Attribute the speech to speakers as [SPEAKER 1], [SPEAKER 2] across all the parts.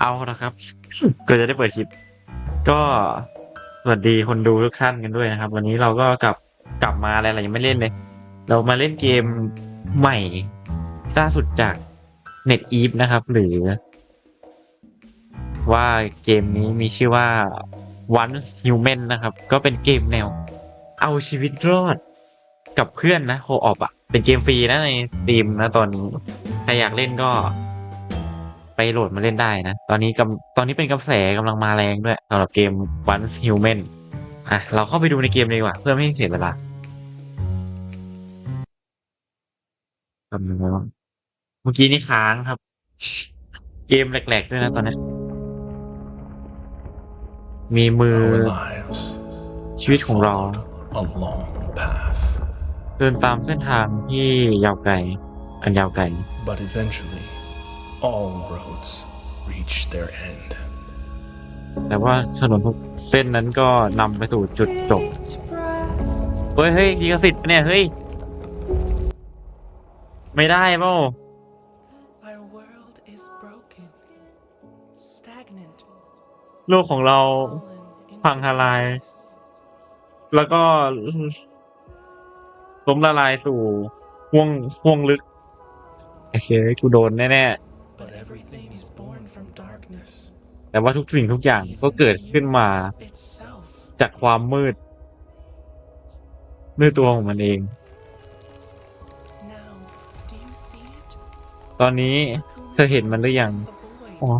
[SPEAKER 1] เอาละครับ ก็จะได้เปิดคลิป ก็สวัสดีคนดูทุกท่านกันด้วยนะครับ วันนี้เราก็กลับกลับมาอะไรๆยังไม่เล่นเลย เรามาเล่นเกมใหม่ล่าสุดจาก Net e v e นะครับ หรือ ว่าเกมนี้มีชื่อว่า Once Human นะครับ ก็เป็นเกมแนว เอาชีวิตรอดกับเพื่อนนะโคออปอะ เป็นเกมฟรีนะในสตรีมนะตอนนี้ ใครอยากเล่นก็ ไปโหลดมาเล่นได้นะ ตอนนี้กำตอนนี้เป็นกระแสกำลังมาแรงด้วยสำหรับเกม Once Human อะ เราเข้าไปดูในเกมเลยดีกว่า เพื่อไม่ให้เสียเวลาทำยังไงบ้างเมื่อกี้นี่ค้างครับ เกมแหลกๆด้วยนะตอนนี้ มีมือ
[SPEAKER 2] Our lives
[SPEAKER 1] ชีวิตของเรา
[SPEAKER 2] a long path,
[SPEAKER 1] เดินตามเส้นทางที่ยาวไกลอันยาวไกล
[SPEAKER 2] but eventually, all roads reach their end.
[SPEAKER 1] แต่ว่าถนนทุกเส้นนั้นก็นำไปสู่จุดจบ เฮ้ย เฮ้ยดีกสิทธิ์ปะเนี่ย เฮ้ย ไม่ได้เปล่า
[SPEAKER 3] Our world is broken, stagnant,
[SPEAKER 1] โลกของเรา
[SPEAKER 3] fallen into
[SPEAKER 1] พังทลาย
[SPEAKER 3] darkness.
[SPEAKER 1] แล้วก็ล้มละลายสู่ห่วงห่วงลึก โอเค กูโดนแน่
[SPEAKER 3] But everything is born from darkness.
[SPEAKER 1] ๆแต่ว่าทุกสิ่งทุกอย่างก็เกิดขึ้นมา
[SPEAKER 3] Itself.
[SPEAKER 1] จากความมืดด้วยตัวของมันเอง
[SPEAKER 3] Now, do you see it?
[SPEAKER 1] ตอนนี้เธอเห็นมันหรือยัง
[SPEAKER 3] A void.
[SPEAKER 1] อ๋อ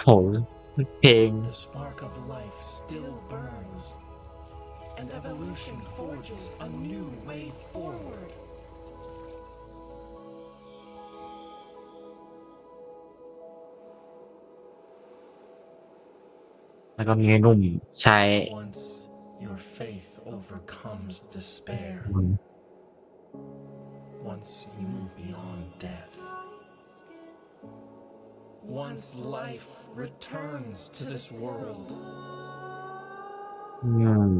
[SPEAKER 1] โหเพลง
[SPEAKER 3] The spark of life still burns, and evolution forges a new way forward.
[SPEAKER 1] แล้วก็มีไอ้หนุ่มชาย
[SPEAKER 3] Once your faith overcomes despair, once you move beyond death, once life returns to this world,
[SPEAKER 1] อืม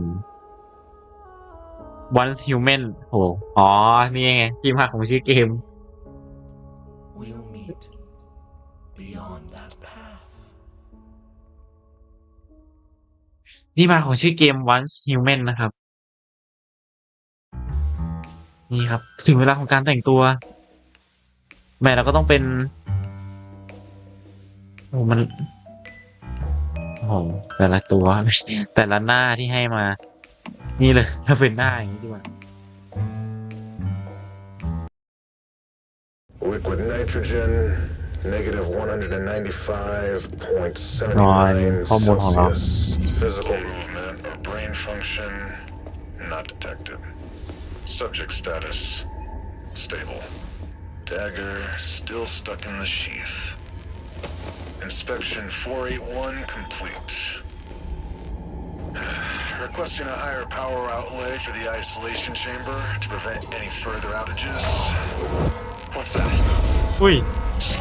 [SPEAKER 1] Once Human โหอ๋อ นี่ไง ที่มาของชื่อเกม
[SPEAKER 3] we'll meet
[SPEAKER 1] ที่มาของชื่อเกม Once Human นะครับ นี่ครับ ถึงเวลาของการแต่งตัวแม่เราก็ต้องเป็น โอ้มันโอ้แต่ละตัว แต่ละหน้าที่ให้มา นี่เลยเราเป็นหน้าอย่างนี้ดีกว่า
[SPEAKER 4] Liquid nitrogen, Negative 195.79 Celsius. Physical movement or brain function not detected. Subject status stable. Dagger still stuck in the sheath. Inspection 481 complete. Requesting a higher power outlay for the isolation chamber to prevent any further outages. What's that?
[SPEAKER 1] Wait.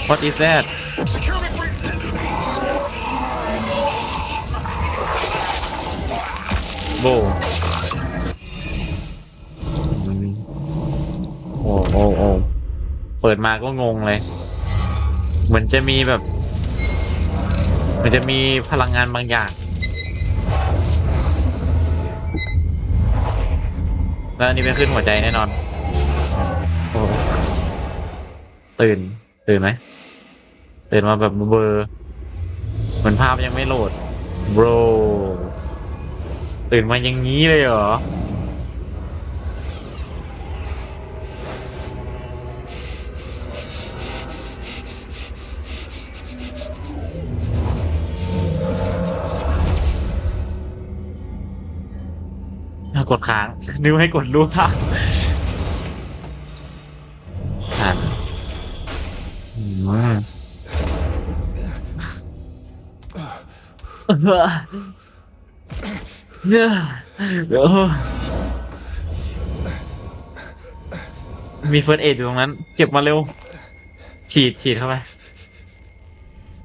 [SPEAKER 1] What is that
[SPEAKER 4] breach!
[SPEAKER 1] โอ้โอ้โอ้เปิดมาก็งงเลย เหมือนจะมีแบบ เหมือนจะมีพลังงานบางอย่าง แล้วอันนี้เป็นขึ้นหัวใจแน่นอนโอ้ตื่น ตื่นไหมตื่นมาแบบเบอร์เหมือนภาพยังไม่โหลดโบรตื่นมาอย่างนี้เลยเหรอกดค้างนึกว่าให้กดรูป มีเฟิร์สเอดอยู่ตรงนั้น เก็บมาเร็ว ฉีดฉีดเข้าไป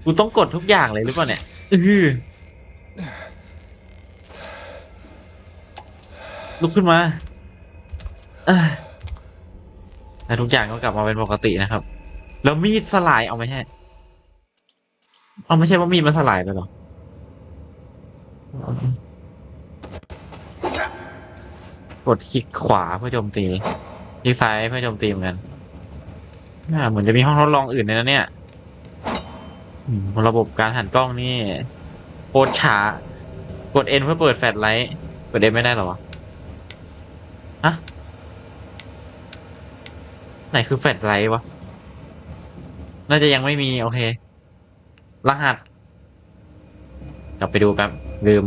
[SPEAKER 1] กูต้องกดทุกอย่างเลยหรือเปล่าเนี่ยอือลุกขึ้นมาเอ้ยแต่ทุกอย่างก็กลับมาเป็นปกตินะครับ แล้วมีดสลายเอาไม่ใช่ เอาไม่ใช่ว่ามีดมันสลายไปหรอ กดคลิกขวาเพื่อโจมตี คลิกซ้ายเพื่อโจมตีเหมือนกันน่าเหมือนจะมีห้องทดลองอื่นในนั้นเนี่ยอืมระบบการหันกล้องนี่โคตรช้า กด N เพื่อเปิดแฟลชไลท์กด N ไม่ได้เหรอวะฮะไหนคือแฟลชไลท์วะ น่าจะยังไม่มี โอเค รหัสกลับไปดูครับ ลืม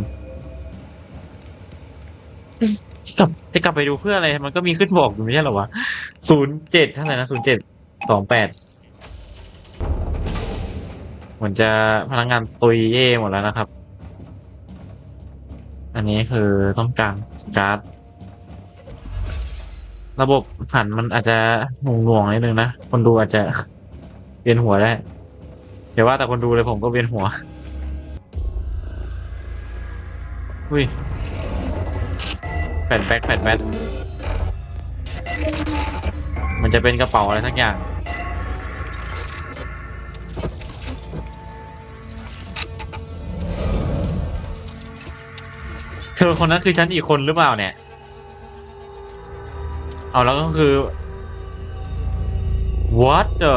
[SPEAKER 1] กลับจะกลับไปดูเพื่ออะไร มันก็มีขึ้นบอกอยู่ไม่ใช่เหรอวะศูนย์เจ็ดเท่าไหร่นะศูนย์เจ็ดสองแปดเหมือนจะพนักงานตุยเย่หมดแล้วนะครับ อันนี้คือต้องการการ์ดระบบหันมันอาจจะหน่วงๆนิดนึงนะ คนดูอาจจะเวียนหัวได้เดี๋ยวว่าแต่คนดูเลยผมก็เวียนหัว อุ้ยแผ่นแบ็คแผ่นแบ็คมันจะเป็นกระเป๋าอะไรสักอย่าง เธอคนนั้นคือฉันอีกคนหรือเปล่าเนี่ย เอาแล้วก็คือ what the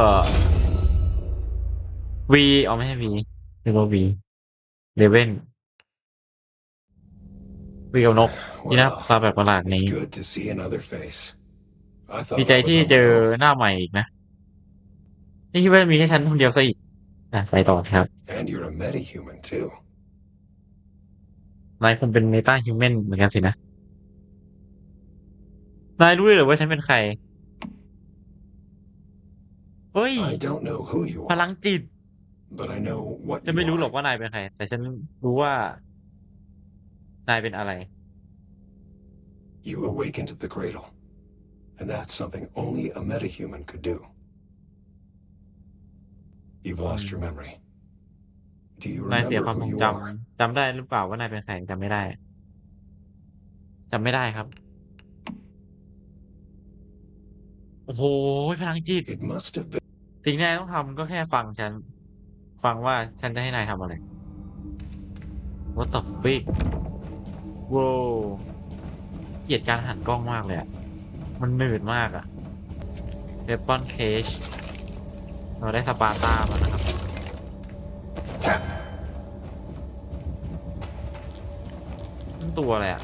[SPEAKER 1] V อ๋อไม่ใช่ V เรียกว่า V เลเว่น V กับนกนี่นะ
[SPEAKER 2] Well,
[SPEAKER 1] ปลาแบบประหลาด
[SPEAKER 2] it's
[SPEAKER 1] นี้
[SPEAKER 2] good to see another face. I thought
[SPEAKER 1] ดีใจ
[SPEAKER 2] I was
[SPEAKER 1] ที่
[SPEAKER 2] on
[SPEAKER 1] เจอ
[SPEAKER 2] my own.
[SPEAKER 1] หน้าใหม่อีกนะ นี่คิดว่ามีแค่ฉันคนเดียวซะอีกอะไปต่อครับ
[SPEAKER 2] And you're a metahuman too.
[SPEAKER 1] นายคงเป็นเมตาฮิวแมนเหมือนกันสินะ นายรู้เลยเหรือว่าฉันเป็นใคร เฮ้ย
[SPEAKER 2] I don't know who you
[SPEAKER 1] พลั
[SPEAKER 2] are,
[SPEAKER 1] งจิต
[SPEAKER 2] but I know what
[SPEAKER 1] ฉันไม่
[SPEAKER 2] you
[SPEAKER 1] รู้หรอก
[SPEAKER 2] are.
[SPEAKER 1] ว่านายเป็นใคร แต่ฉันรู้ว่า นายเป็นอะไร
[SPEAKER 2] You awakened the cradle, and that's something only a metahuman could do. You've lost your memory. Do you
[SPEAKER 1] นายเสีย
[SPEAKER 2] remember
[SPEAKER 1] ความท
[SPEAKER 2] who
[SPEAKER 1] รง
[SPEAKER 2] you
[SPEAKER 1] จ
[SPEAKER 2] are? ำ
[SPEAKER 1] จำได้หรือเปล่าว่านายเป็นใครจำไม่ได้จำไม่ได้ครับ โอ้โหพลังจิต
[SPEAKER 2] It must have been
[SPEAKER 1] สิ่งที่นายต้องทำก็แค่ฟังฉัน ฟังว่าฉันจะให้นายทำอะไร What the fuck ว้วเกียดการหันกล้องมากเลยอะมันหนืดมากอะเวปอนเคชเราได้สปาต้ามานะครับ ตัวอะไรอะ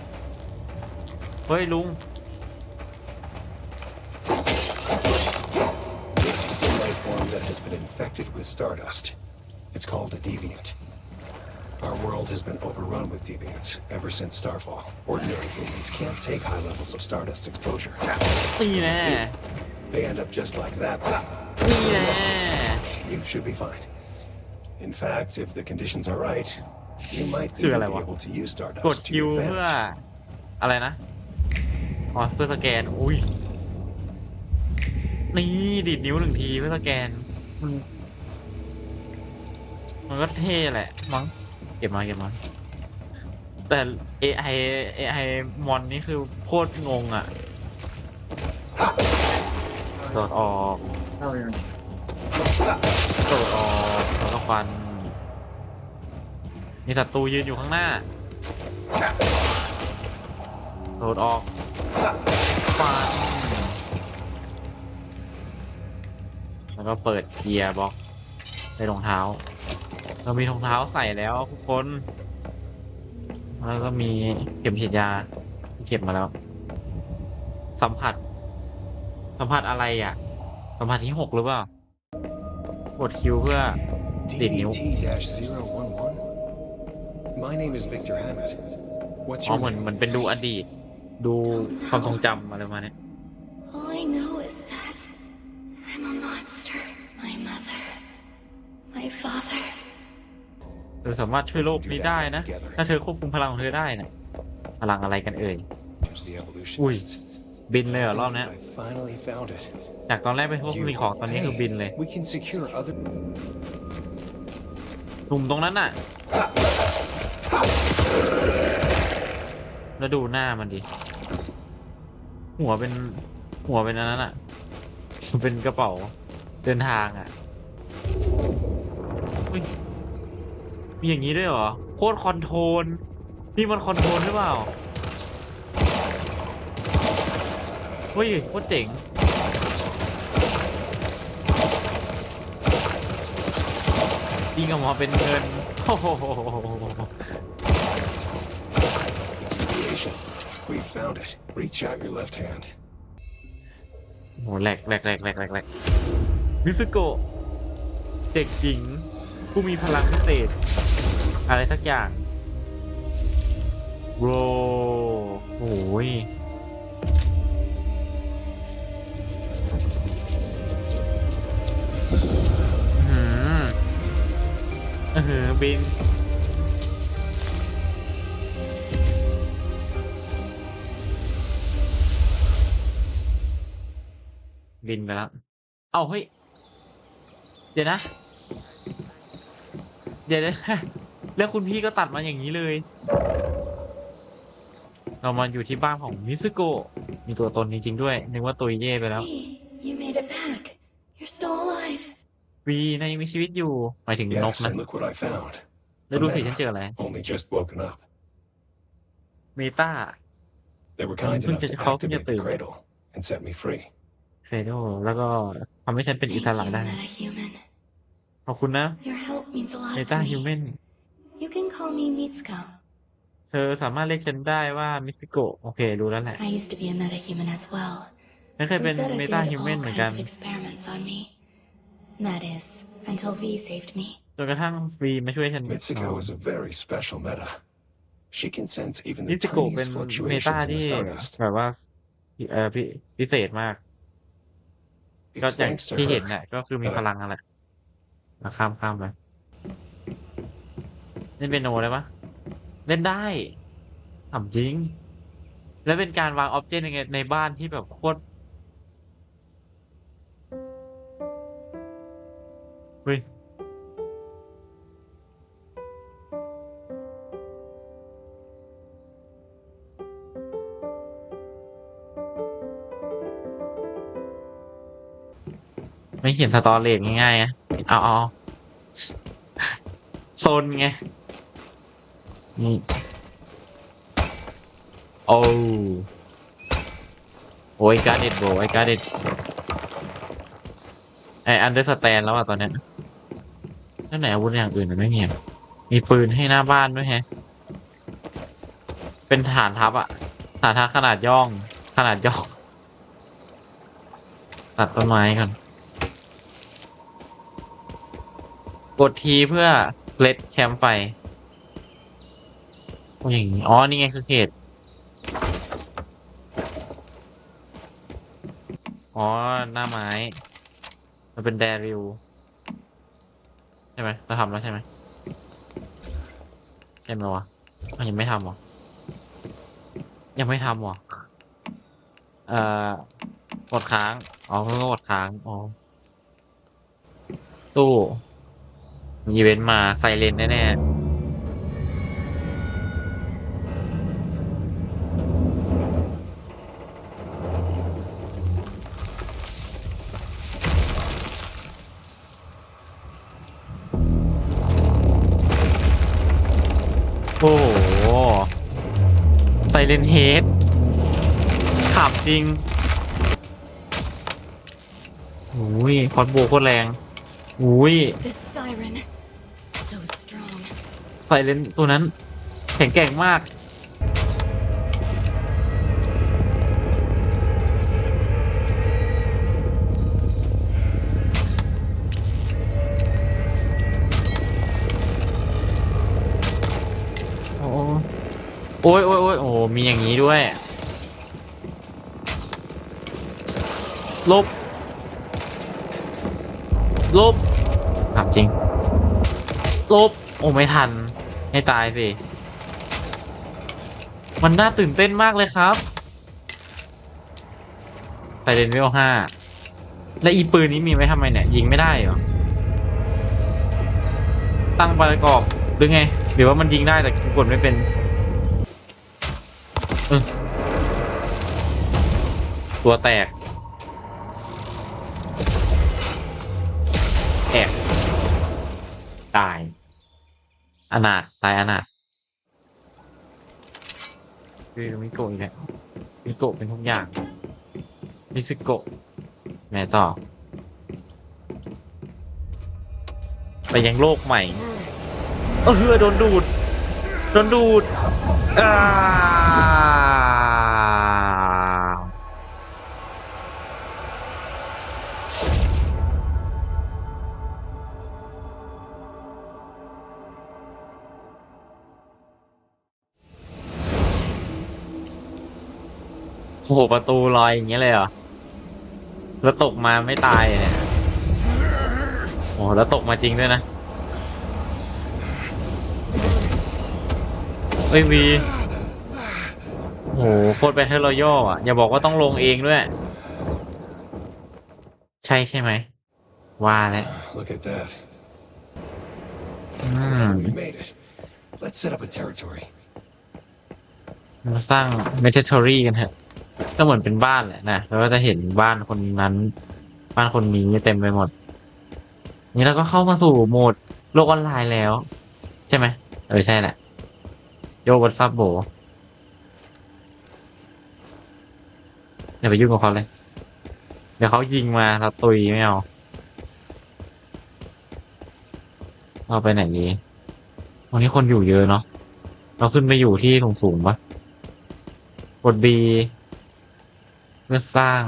[SPEAKER 1] เฮ้ย ลุง
[SPEAKER 2] This is a life form that has been infected with stardust. It's called a. Our world has been overrun with deviants ever since Starfall. Ordinary humans can't take high levels of stardust exposure.
[SPEAKER 1] ตีแน่
[SPEAKER 2] They end up just like that.
[SPEAKER 1] ตีแน่
[SPEAKER 2] You should be fine. In fact, if the conditions are right, you might
[SPEAKER 1] คือ
[SPEAKER 2] even
[SPEAKER 1] อะไร
[SPEAKER 2] be
[SPEAKER 1] วะ
[SPEAKER 2] able to use
[SPEAKER 1] กด
[SPEAKER 2] stardust to
[SPEAKER 1] คิว
[SPEAKER 2] your
[SPEAKER 1] เพื่อ
[SPEAKER 2] advantage.
[SPEAKER 1] อะไรนะอ๋อเพื่อสแกน อุ้ย นี่ดีดนิ้วหนึ่งทีเพื่อสแกน มัน มันก็เท่แหละ มั้ง เ ก็บมาเก็บมา แต่ AI AI มอนนี่คือโคตรงงอะโดดออกโดดออกแล้วก็ฟัน มีศัตรูยืนอยู่ข้างหน้าโดดออกฟันแล้วก็เปิดเกียร์บล็อกในรองเท้า เรามีรองเท้าใส่แล้วทุกคนแล้วก็มีเข็มฉีดยาที่เก็บมาแล้ว สัมผัส สัมผัสอะไรอะ สัมผัสที่หกหรือเปล่ากดคิวเพื่อ Did you-
[SPEAKER 2] DBT-011? My name is Victor Hammett. What's
[SPEAKER 1] อ๋อ
[SPEAKER 2] your
[SPEAKER 1] เหมือน
[SPEAKER 2] name?
[SPEAKER 1] เหมือนเป็นดูอดีต ดูความทรงจำอะไรประมาณเนี้ย
[SPEAKER 5] All I know is that I'm a monster. My mother, my father.
[SPEAKER 1] เธอสามารถช่วยโลกนี้ได้นะ ถ้าเธอควบคุมพลังของเธอได้นะพลังอะไรกันเอ่ย
[SPEAKER 2] There's the evolutionists.
[SPEAKER 1] บินเลยเหรอรอบเนี้ย
[SPEAKER 2] I finally found it.
[SPEAKER 1] จากตอนแรกเป็นพวกมีของตอนนี้คือบินเลย
[SPEAKER 2] Hey, We can secure other
[SPEAKER 1] หนุ่มตรงนั้นน่ะแล้วดูหน้ามันดิ หัวเป็นหัวเป็นอันนั้นอะ เป็นกระเป๋าเดินทางอะอุ้ย มีอย่างนี้ด้วยเหรอ โคตรคอนโทรลนี่มันคอนโทรลหรือเปล่า เฮ้ยโคตรเจ๋งยิงออกมาเป็นเงินโอ้โห
[SPEAKER 2] Deviation. We found it. Reach out your left hand.
[SPEAKER 1] โหแหลกแหลกแหลกแหลกแหลกแหลกมิสโกะเด็กหญิง ผู้มีพลังพิเศษ อะไรสักอย่างโรโอ้ยอื้อหือเออบินบินไปแล้ว เอาเฮ้ย เดี๋ยวนะ เดี๋ยวนะแล้วคุณพี่ก็ตัดมาอย่างนี้เลย เรามาอยู่ที่บ้านของมิซึโกะมีตัวตนจริงๆด้วย นึกว่าตัวเย่ไปแล้ว
[SPEAKER 5] Hey, you made it back. You're still alive.
[SPEAKER 1] วีนายยังมีชีวิตอยู่ หมายถึงนก
[SPEAKER 2] Yes,
[SPEAKER 1] นะ
[SPEAKER 2] and look what I found.
[SPEAKER 1] แล้วดูสิฉันเจออะไร
[SPEAKER 2] Only just woken up.
[SPEAKER 1] เมตา
[SPEAKER 2] They were kind
[SPEAKER 1] พิ่ง
[SPEAKER 2] enough
[SPEAKER 1] จะ
[SPEAKER 2] to
[SPEAKER 1] เขาเพิ่งจะ
[SPEAKER 2] activate
[SPEAKER 1] ตื่
[SPEAKER 2] the
[SPEAKER 1] น
[SPEAKER 2] cradle and set me free.
[SPEAKER 1] เฟโดแล้วก็ทำให้ฉันเป็นอิ
[SPEAKER 5] Thank
[SPEAKER 1] สระ
[SPEAKER 5] you,
[SPEAKER 1] ได้
[SPEAKER 5] metahuman.
[SPEAKER 1] ขอบคุณนะ
[SPEAKER 5] Your help means a
[SPEAKER 1] เม
[SPEAKER 5] lot
[SPEAKER 1] ตา
[SPEAKER 5] to
[SPEAKER 1] ฮิวแม
[SPEAKER 5] me.
[SPEAKER 1] น
[SPEAKER 5] You can call me Mitsuko.
[SPEAKER 1] เธอสามารถเรียกฉันได้ว่ามิซึโกะโอเค รู้แล้วแหละ
[SPEAKER 5] I used to be a metahuman as well.
[SPEAKER 1] ฉันเคยเป็น
[SPEAKER 5] Rosetta
[SPEAKER 1] เม
[SPEAKER 5] did
[SPEAKER 1] ตา
[SPEAKER 5] all
[SPEAKER 1] ฮิวแมนเหมือน
[SPEAKER 5] kinds
[SPEAKER 1] กัน
[SPEAKER 5] of experiments on me. That is, until V saved me.
[SPEAKER 1] จนกระทั่งวีมาช่วยฉัน
[SPEAKER 2] Mitsuko is a very special meta. She can sense even
[SPEAKER 1] มิ
[SPEAKER 2] the
[SPEAKER 1] ซึโกะเป็น
[SPEAKER 2] tiniest
[SPEAKER 1] เมตา
[SPEAKER 2] fluctuations in
[SPEAKER 1] ที่
[SPEAKER 2] the stardust.
[SPEAKER 1] แบบว่าเออพิพิเศษมาก ก็
[SPEAKER 2] It's
[SPEAKER 1] อย่าง
[SPEAKER 2] thanks to
[SPEAKER 1] ที่เห็น
[SPEAKER 2] her
[SPEAKER 1] น่ะ ก็คือมีพลังนั่นแหละมาข้ามข้ามไป เล่นเปียโนได้ปะเล่นได้ถามจริง แล้วเป็นการวางออบเจกต์ในในบ้านที่แบบโคตรเฮ้ยไม่เขียนสตอเรจง่ายๆอะเอาเอาโซนไง นี่โอ้โอ้ยการ์ดเด็ดโบไอ้การ์ดเด็ดไออันเดอร์สแตนแล้วอะตอนเนี้ยแล้วไหนอาวุธอย่างอื่นมันไม่มีมีปืนให้หน้าบ้านด้วยแฮะ เป็นฐานทัพอะฐานทัพขนาดย่อง ขนาดย่อง ตัดต้นไม้ก่อน กดทีเพื่อเซตแคมไฟ โอ้ยอย่างนี้ อ๋อ นี่ไงคือเขต อ๋อ หน้าไม้ มันเป็นแดริว ใช่ไหมเราทำแล้วใช่ไหมใช่ไหมวะอ้าวยังไม่ทำหรอ ยังไม่ทำหรอ เอ่อกดค้าง อ๋อเพิ่งกดค้าง อ๋อ ตู้ มีอีเวนต์มาไซเลนแน่ๆ นเฮดขับจริงโอ้ยคอนโบโคตรแรงอุ้ย
[SPEAKER 5] This siren, so strong.
[SPEAKER 1] ไซเลนตัวนั้นแข็งแกร่งมาก โอ้ยโอ้ยโอ้ยโอ้มีอย่างนี้ด้วยลบลบถามจริงลบโอ้ไม่ทัน ให้ตายสิ มันน่าตื่นเต้นมากเลยครับไซเรนเวลห้า และอีปืนนี้มีไว้ทำไมเนี่ย ยิงไม่ได้เหรอ ตั้งประกอบหรือไงหรือว่ามันยิงได้แต่กูกดไม่เป็นเออ ตัวแตกแตกตาย อนาถตายอนาถคือมิโกะอีกแล้วมิโกะเป็นทุกอย่างมิซึโกะไงต่อ ไปยังโลกใหม่ เออโดนดูด โดนดูดอ่าโอ้โหประตูลอยอย่างเงี้ยเลยเหรอ แล้วตกมาไม่ตายเนี่ย โอ้แล้วตกมาจริงด้วยนะ อ้ยวีโหโคตรแบทเทิลรอยัลอะ อย่าบอกว่าต้องลงเองด้วย ใช่ใช่ไหม ว่าแล้ว
[SPEAKER 2] Look at that.
[SPEAKER 1] อืม
[SPEAKER 2] We made it. Let's set up a territory.
[SPEAKER 1] มาสร้างเมทเทอรี่กันเถอะ ก็เหมือนเป็นบ้านแหละนะแล้วก็จะเห็นบ้านคนนั้น บ้านคนนี้เต็มไปหมด นี่เราก็เข้ามาสู่โหมดโลกออนไลน์แล้ว ใช่ไหมเออใช่แหละ โยวัตซับโบอย่าไปยุ่งกับเขาเลย เดี๋ยวเขายิงมาเราตุยไม่เอาเราไปไหนดีวันนี้คนอยู่เยอะเนาะเราขึ้นไปอยู่ที่สูงสูงปะกด B เพื่อสร้าง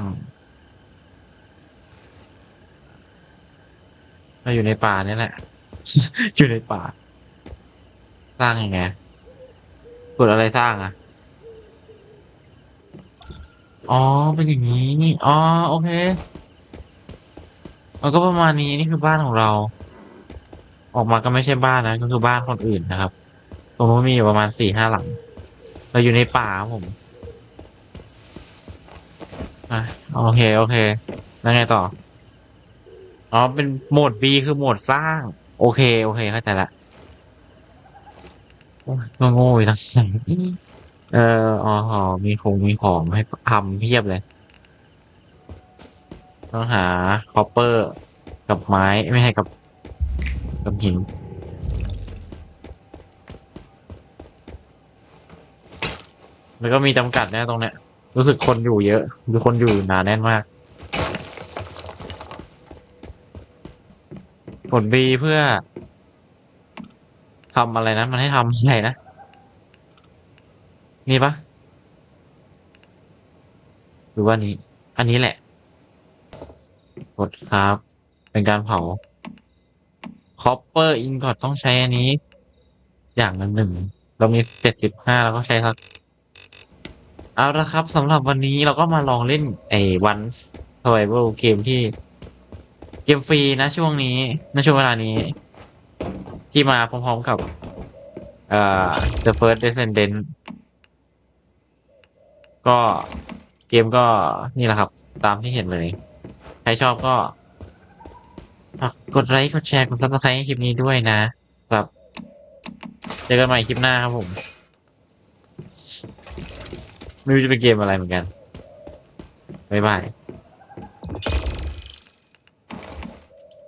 [SPEAKER 1] เราอยู่ในป่านี่แหละ อยู่ในป่า สร้างยังไง กดอะไรสร้างอะ อ๋อ เป็นอย่างนี้ อ๋อ โอเคมันก็ประมาณนี้ นี่คือบ้านของเรา ออกมาก็ไม่ใช่บ้านนะ ก็คือบ้านคนอื่นนะครับ ตรงนู้นมีอยู่ประมาณสี่ห้าหลัง เราอยู่ในป่าครับผมอะโอเค โอเค แล้วไงต่อ อ๋อ เป็นโหมด B คือโหมดสร้าง โอเค โอเค เข้าใจละ โอ้ยก็โง่อยู่ทั้งนั้นเอออ๋อหอมีคงมีของให้ทำเพียบเลย ต้องหาคอปเปอร์กับไม้ไม่ให้กับ กับหินแล้วก็มีจำกัดนะตรงเนี้ย รู้สึกคนอยู่เยอะดูคนอยู่หนาแน่นมากกด B เพื่อ ทำอะไรนะ มันให้ทำอะไรนะ นี่ปะหรือว่านี้ อันนี้แหละ กดครับ เป็นการเผาคอปเปอร์อินกอดต้องใช้อันนี้ อย่างละหนึ่ง เรามีเจ็ดสิบห้าเราก็ใช้สักเอาละครับสำหรับวันนี้เราก็มาลองเล่นไอ้วันสไ i เ a ลเกมที่เกมฟรีนะช่วงนี้ในช่วงเวลานี้ ที่มาพร้อมๆกับ เอ่อ The First Descendant ก็เกมก็นี่แหละครับ ตามที่เห็นเลย ใครชอบก็ฝากกดไลค์กดแชร์กดซับสไครต์ให้คลิปนี้ด้วยนะครับเจอกันใหม่คลิปหน้าครับผม ไม่รู้จะเป็นเกมอะไรเหมือนกัน บ๊ายบาย